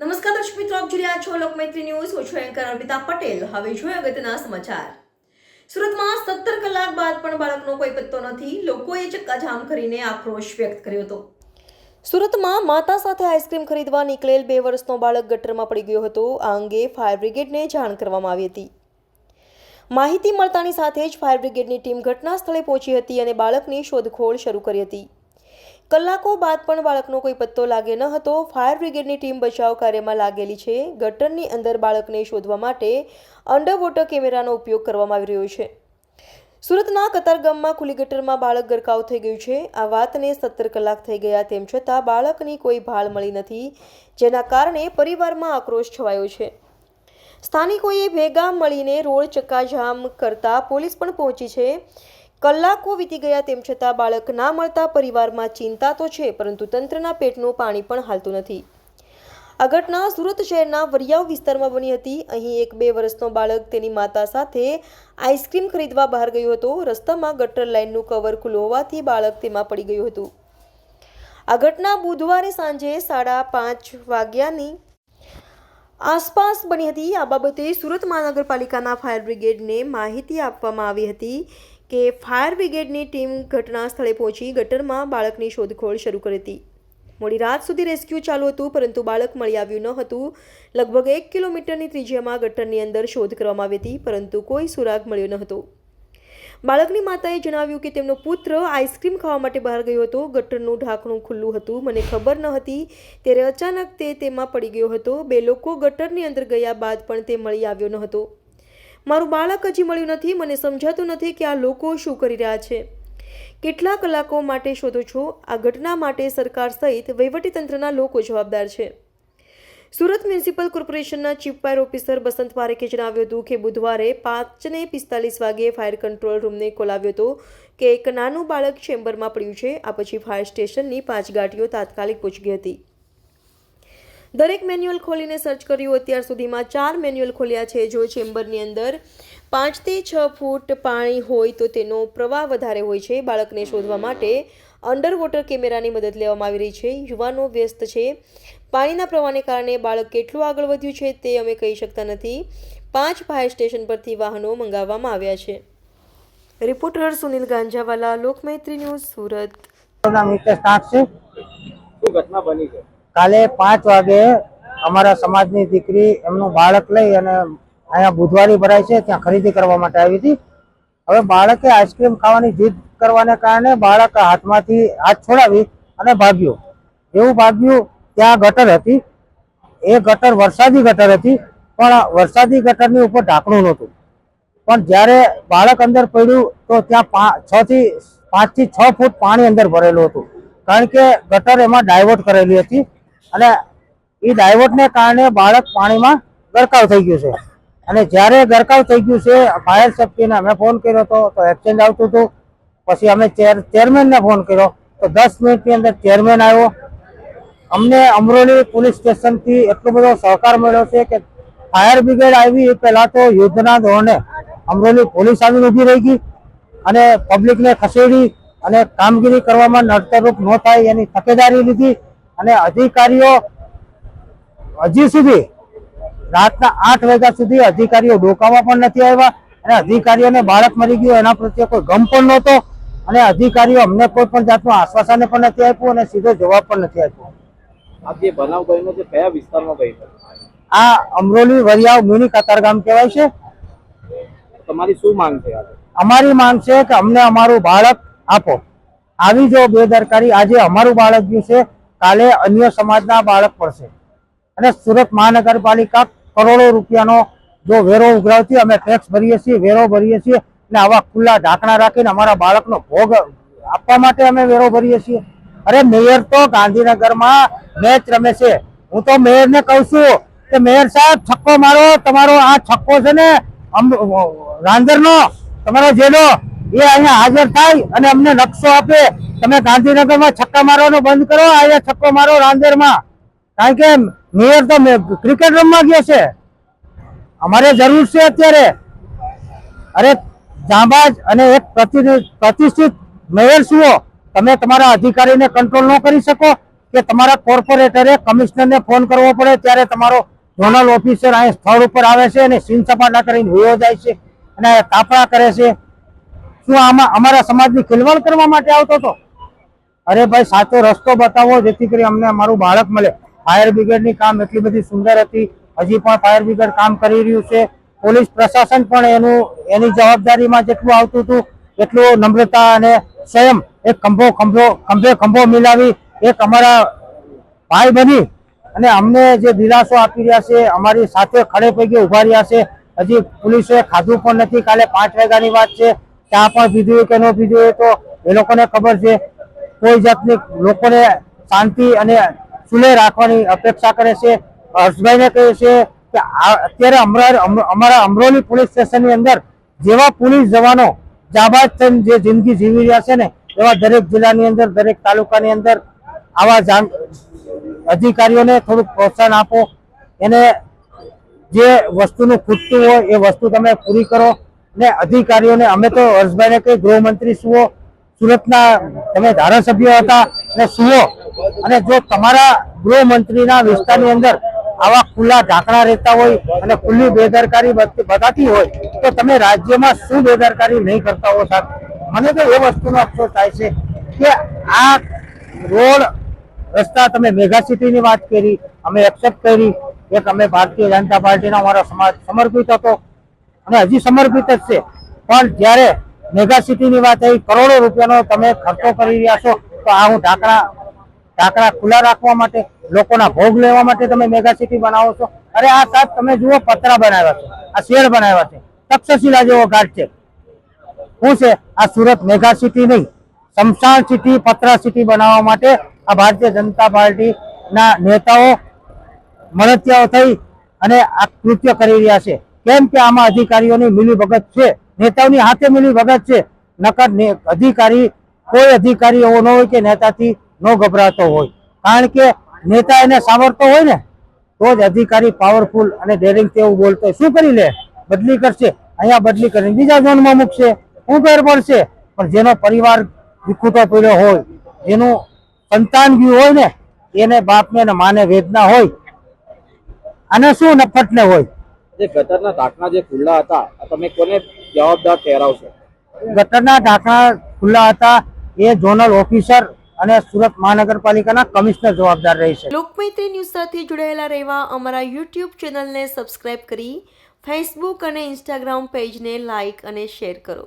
નમસ્કાર દર્શક મિત્રો, આપ જોઈ રહ્યા છો લોકમૈત્રી ન્યૂઝ. હું છું એન્કર અર્પિતા પટેલ. હવે જોઈએ અગત્યના સમાચાર. સુરતમાં સત્તર કલાક બાદ પણ બાળકનો કોઈ પત્તો નથી. લોકોએ ચક્કાજામ કરીને આક્રોશ વ્યક્ત કર્યો હતો. સુરતમાં માતા સાથે આઈસ્ક્રીમ ખરીદવા નીકળેલ બે વર્ષનો બાળક ગટરમાં પડી ગયો હતો. આ અંગે ફાયર બ્રિગેડને જાણ કરવામાં આવી હતી. માહિતી મળતાની સાથે જ ફાયર બ્રિગેડની ટીમ ઘટના સ્થળે પહોંચી હતી અને બાળકની શોધખોળ શરૂ કરી હતી. કલાકો બાદ પણ બાળકનો કોઈ પત્તો લાગે ન હતો. ફાયર બ્રિગેડની ટીમ બચાવ કાર્યમાં લાગેલી છે. ગટરની અંદર બાળકને શોધવા માટે અંડરવોટર કેમેરાનો ઉપયોગ કરવામાં આવી રહ્યો છે. સુરતના કતારગામમાં ખુલ્લી ગટરમાં બાળક ગરકાવ થઈ ગયું છે. આ વાતને સત્તર કલાક થઈ ગયા તેમ છતાં બાળકની કોઈ ભાળ મળી નથી, જેના કારણે પરિવારમાં આક્રોશ છવાયો છે. સ્થાનિકોએ ભેગા મળીને રોડ ચક્કાજામ કરતા પોલીસ પણ પહોંચી છે. કલાકો વીતી ગયા તેમ છતાં બાળક ના મળતા પરિવારમાં ચિંતા તો છે, પરંતુ તંત્રના પેટનું પાણી પણ હાલતું નથી. આ ઘટના સુરત શહેરના વરિયાવ વિસ્તારમાં બની હતી. અહીં એક બે વર્ષનો બાળક તેની માતા સાથે આઈસ્ક્રીમ ખરીદવા બહાર ગયો હતો. રસ્તામાં ગટર લાઇનનું કવર ખુલ્લું હોવાથી બાળક તેમાં પડી ગયું હતું. આ ઘટના બુધવારે સાંજે સાડા પાંચ વાગ્યાની આસપાસ બની હતી. આ બાબતે સુરત મહાનગરપાલિકાના ફાયર બ્રિગેડને માહિતી આપવામાં આવી હતી કે ફાયર બ્રિગેડની ટીમ ઘટના સ્થળે પહોંચી ગટરમાં બાળકની શોધખોળ શરૂ કરી હતી. મોડી રાત સુધી રેસ્ક્યુ ચાલુ હતું, પરંતુ બાળક મળી આવ્યું ન હતું. લગભગ એક કિલોમીટરની ત્રિજ્યામાં ગટરની અંદર શોધ કરવામાં આવી હતી, પરંતુ કોઈ સુરાગ મળ્યો ન હતો. બાળકની માતાએ જણાવ્યું કે તેમનો પુત્ર આઈસ્ક્રીમ ખાવા માટે બહાર ગયો હતો. ગટરનું ઢાંકણું ખુલ્લું હતું. મને ખબર ન હતી. ત્યારે અચાનક તે તેમાં પડી ગયો હતો. બે લોકો ગટરની અંદર ગયા બાદ પણ તે મળી આવ્યો ન હતો. મારું બાળક હજી મળ્યું નથી. મને સમજાતું નથી કે આ લોકો શું કરી રહ્યા છે. કેટલા કલાકો માટે શોધો છો? આ ઘટના માટે સરકાર સહિત વહીવટીતંત્રના લોકો જવાબદાર છે. સુરત મ્યુનિસિપલ કોર્પોરેશનના ચીફ ફાયર ઓફિસર બસંત પારેખે જણાવ્યું હતું કે બુધવારે પાંચને પિસ્તાલીસ વાગ્યે ફાયર કંટ્રોલ રૂમને ખોલાવ્યો હતો કે એક નાનું બાળક ચેમ્બરમાં પડ્યું છે, આ પછી ફાયર સ્ટેશનની પાંચ ગાડીઓ તાત્કાલિક પહોંચી હતી. દરેક મેન્યુઅલ ખોલીને સર્ચ કર્યું, અત્યાર સુધીમાં ચાર મેન્યુઅલ ખોલ્યા છે. જો ચેમ્બરની અંદર પાંચથી છ ફૂટ પાણી હોય તો તેનો પ્રવાહ વધારે હોય છે. બાળકને શોધવા માટે અંડર વોટર કેમેરાની મદદ લેવામાં આવી રહી છે. યુવાનો વ્યસ્ત છે. પાણીના પ્રવાહને કારણે બાળક કેટલું આગળ વધ્યું છે તે અમે કહી શકતા નથી. પાંચ ફાયર સ્ટેશન પરથી વાહનો મંગાવવામાં આવ્યા છે. Reporter Sunil Ganjawala Lokmaitri news Surat. નામ હિતેશ નાથ છે. ઘટના બની છે? કાલે પાંચ વાગે અમારા સમાજની દીકરી એમનું બાળક લઈ અને અહીંયા બુધવારી ભરાય છે ત્યાં ખરીદી કરવા માટે આવી હતી. હવે બાળકે આઈસ્ક્રીમ ખાવાની જીદ કરવાને કારણે બાળક હાથમાંથી હાથ છોડાવી અને ભાગ્યો. એવું ભાગ્યું ત્યાં ગટર હતી. એ ગટર વરસાદી ગટર હતી, પણ વરસાદી ગટરની ઉપર ઢાંકણું નહોતું. પણ જ્યારે બાળક અંદર પડ્યું, તો ત્યાં છ થી, પાંચથી છ ફૂટ પાણી અંદર ભરેલું હતું. કારણ કે ગટર એમાં ડાયવર્ટ કરેલી હતી અને એ ડાયવર્ટને કારણે બાળક પાણીમાં ગરકાવ થઈ ગયું છે. અને જ્યારે ગરકાવ થઈ ગયું છે, ફાયર સેફટીને અમે ફોન કર્યો હતો, તો એક્સચેન્જ આવતું હતું. પછી અમે ચેર ચેરમેનને ફોન કર્યો. તો દસ મિનિટની અંદર ચેરમેન આવ્યો. અમને અમરોલી પોલીસ સ્ટેશનથી એટલો બધો સહકાર મળ્યો છે કે ફાયર બ્રિગેડ આવી એ પહેલાં તો યુદ્ધના ધોરણે અમરોલી પોલીસ આવીને ઊભી રહી ગઈ અને પબ્લિકને ખસેડી અને કામગીરી કરવામાં નડતરરૂપ ન થાય એની તકેદારી લીધી અને અધિકારીઓ હજી સુધી રાતના આઠ વાગ્યા સુધી અધિકારીઓ ડોકાવા પણ નથી આવ્યા અને અધિકારીઓને બાળક મરી ગયું એના પ્રત્યે કોઈ ગમ પણ નહોતો. અને અધિકારીઓ અમને કોઈ પણ જાતનું આશ્વાસન પણ નથી આપ્યું અને સીધો જવાબ પણ નથી આપ્યો. આ જે બનાવ બન્યો છે કયા વિસ્તારમાં બન્યો આ અમરોલી વરિયાવ મિની કતારગામ કહેવાય છે. તમારી શું માંગ છે અમારી માંગ છે કે અમને અમારું બાળક આપો. આવી જો બેદરકારી આજે અમારું બાળક ગયું છે કાલે અન્ય સમાજના બાળક પડશે. અને સુરત મહાનગરપાલિકા કરોડો રૂપિયાનો જો વેરો ઉઘરાવતી અમે ટેક્સ ભરીએ છીએ વેરો ભરીએ છીએ અને આવા ખુલ્લા ઢાંકણા રાખીને અમારા બાળકનો ભોગ આપવા માટે અમે વેરો ભરીએ છીએ. અરે મેયર તો ગાંધીનગરમાં મેચ રમે છે. હું તો મેયરને કહું છું કે મેયર સાહેબ, છક્કો મારો, તમારો આ છક્કો છે ને રાંદરનો, તમારો જેલો એ અહીંયા હાજર થાય અને અમને નકશો આપે. તમે ગાંધીનગરમાં છક્કા મારવાનો બંધ કરો, અહીંયા છક્કો મારો રાંદેરમાં. કારણ કે મેયર તો ક્રિકેટ રમવા ગયો છે. અમારે જરૂર છે અત્યારે. અરે જાંબાજ અને એક પ્રતિષ્ઠિત મેયર શું તમે તમારા અધિકારીને કંટ્રોલ ન કરી શકો કે તમારા કોર્પોરેટરે કમિશનરને ફોન કરવો પડે ત્યારે તમારો ઝોનલ ઓફિસર અહીં સ્થળ ઉપર આવે છે અને સીન સપાટા કરીને વયો જાય છે અને કાપડા કરે છે. શું આમાં અમારા સમાજની ખિલવાડ કરવા માટે આવતો હતો? અરે ભાઈ, સાચો રસ્તો બતાવો જેથી કરી અમને અમારું બાળક મળે. ફાયર બ્રિગેડની કામ એટલી બધી સુંદર હતી. હજી પણ ફાયર બ્રિગેડ કામ કરી રહ્યું છે. પોલીસ પ્રશાસન પણ એનું, એની જવાબદારીમાં જેટલું આવતું હતું, એટલું નમ્રતા અને સંયમ એક ખંભો ખંભો, ખંભે ખંભો મિલાવી એક અમારા ભાઈ બની અને અમને જે દિલાસો આપી રહ્યા છે, અમારી સાથે ખડે પૈકી ઊભા રહ્યા છે. હજી પોલીસે ખાધું પણ નથી, કાલે પાંચ વાગ્યાની વાત છે. ચા પણ પીધું કે ન પીધું તો એ લોકોને ખબર છે. કોઈ જાતની લોકોને શાંતિ અને સુલે રાખવાની અપેક્ષા કરે છે. હર્ષભાઈને કહે છે કે અત્યારે અમરા- અમારા અમરોલી પોલીસ સ્ટેશનની અંદર જેવા પોલીસ જવાનો જાબાજ થઈને જે જિંદગી જીવી રહ્યા છે ને, એવા દરેક જિલ્લાની અંદર, દરેક તાલુકાની અંદર આવા અધિકારીઓને થોડુંક પ્રોત્સાહન આપો. એને જે વસ્તુનું ખૂટતું હોય, એ વસ્તુ તમે પૂરી કરો. ને અધિકારીઓને, અમે તો હર્ષભાઈને કહી, ગૃહમંત્રી સુઓ, સુરતના તમે ધારાસભ્ય હતા અને સુઓ. અને જો તમારા ગૃહમંત્રીના વિસ્તારની અંદર આવા ખુલ્લા ઢાંકણા રહેતા હોય અને ખુલ્લી બેદરકારી બત- બતાતી હોય, તો તમે રાજ્યમાં શું બેદરકારી નહીં કરતા હો સાહેબ? મને તો એ વસ્તુનો અફસોસ થાય છે કે આ રોડ રસ્તા તમે મેગા સિટીની વાત કરી, અમે એક્સેપ્ટ કરી, એક અમે ભારતીય જનતા પાર્ટીનો અમારો સમાજ સમર્પિત હતો અને હજી સમર્પિત જ છે. પણ જ્યારે મેગા સિટીની વાત આવી, કરોડો રૂપિયાનો તમે ખર્ચો કરી રહ્યા છો, તો આ હું ઢાંકણા ઢાંકણા ખુલ્લા રાખવા માટે લોકોના ભોગ લેવા માટે તમે મેગા સિટી બનાવો છો? અરે આ સાહેબ, તમે જુઓ, પતરા બનાવ્યા છે. આ શેર બનાવ્યા છે. તક્ષશિલા જેવો ઘાટ છે. શું છે? આ સુરત મેગા સિટી નહીં. શમશાન સિટી પતરા સિટી બનાવવા માટે આ ભારતીય જનતા પાર્ટીના નેતાઓ મળતિયાઓ થઈ અને આ કૃત્ય કરી રહ્યા છે. કેમ કે આમાં અધિકારીઓની મિલીભગત છે? નેતાઓની હાથે મિલીભગત છે. નકર અધિકારી, કોઈ અધિકારી એવો ન હોય કે નેતાથી ન ગભરાતો હોય. કારણ કે નેતા એને સાંભળતો હોય ને તો જ અધિકારી પાવરફુલ અને ડેરિંગ તેવું બોલતો હોય. શું કરી લે? બદલી કરશે. અહીંયા બદલી કરીને બીજા ઝોનમાં મૂકશે. શું ફેર પડશે? પણ જેનો પરિવાર વિખૂટો પડ્યો હોય જેનું સંતાન ગયું હોય ને એને બાપને ને માને વેદના હોય અને શું નફટને હોય? જે ગટરના ઢાંકણા જે ખુલ્લા હતા તમે કોને જવાબદાર ઠેરાવશો? ગટરના ઢાંકણા ખુલ્લા હતા. એ ઝોનલ ઓફિસર અને સુરત મહાનગરપાલિકાના કમિશનર જવાબદાર રહેશે લોકમૈત્રી ન્યૂઝ સાથે જોડાયેલા રહેવા અમારા યુટ્યુબ ચેનલને સબસ્ક્રાઇબ કરી, ફેસબુક અને ઇન્સ્ટાગ્રામ પેજને લાઇક અને શેર કરો.